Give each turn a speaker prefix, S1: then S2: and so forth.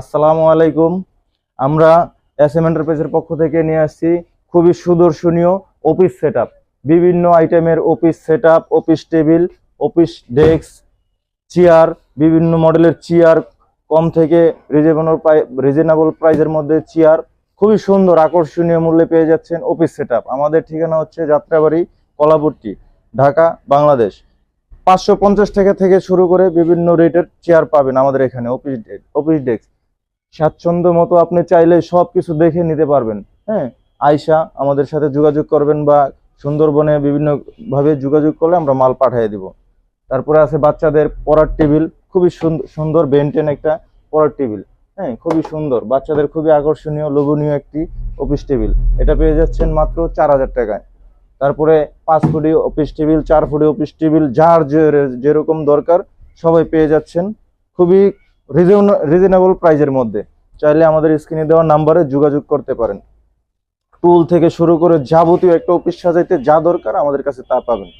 S1: আসসালামু আলাইকুম। আমরা এস এম এন্টারপ্রাইজের পক্ষ থেকে নিয়ে আসছি খুবই সুদর্শনীয় অফিস সেট বিভিন্ন আইটেমের office set office table, office desk, chair, বিভিন্ন মডেলের চেয়ার, কম থেকে রিজনেবল রিজনেবল প্রাইজের মধ্যে চেয়ার। খুবই সুন্দর, আকর্ষণীয় মূল্যে পেয়ে যাচ্ছেন অফিস সেট আমাদের ঠিকানা হচ্ছে যাত্রাবাড়ি কলাপুরটি ঢাকা, বাংলাদেশ। পাঁচশো পঞ্চাশ টাকা থেকে শুরু করে বিভিন্ন রেটের চেয়ার পাবেন আমাদের এখানে, অফিস অফিস ডেস্ক। স্বাচ্ছন্দ্য মতো আপনি চাইলে সব কিছু দেখে নিতে পারবেন হ্যাঁ? আয়সা আমাদের সাথে যোগাযোগ করবেন বা সুন্দরবনে বিভিন্ন ভাবে যোগাযোগ করলে আমরা মাল পাঠিয়ে দিব। তারপরে আছে বাচ্চাদের পড়ার টেবিল, খুবই সুন্দর বেনটেন একটা পড়ার টেবিল হ্যাঁ? খুবই সুন্দর, বাচ্চাদের খুবই আকর্ষণীয়, লোভনীয় একটি অফিস টেবিল। এটা পেয়ে যাচ্ছেন মাত্র চার হাজার টাকায়। তারপরে পাঁচ ফুটি অফিস টেবিল, চার ফুটি অফিস টেবিল, যার যেরকম দরকার, সবাই পেয়ে যাচ্ছেন। খুবই রিজনেবল প্রাইজের মধ্যে। চাইলে আমাদের স্ক্রিনে দেওয়া নাম্বারে যোগাযোগ করতে পারেন। টুল থেকে শুরু করে যাবতীয় একটা অফিস সাজাইতে যা দরকার আমাদের কাছে তা পাবেন।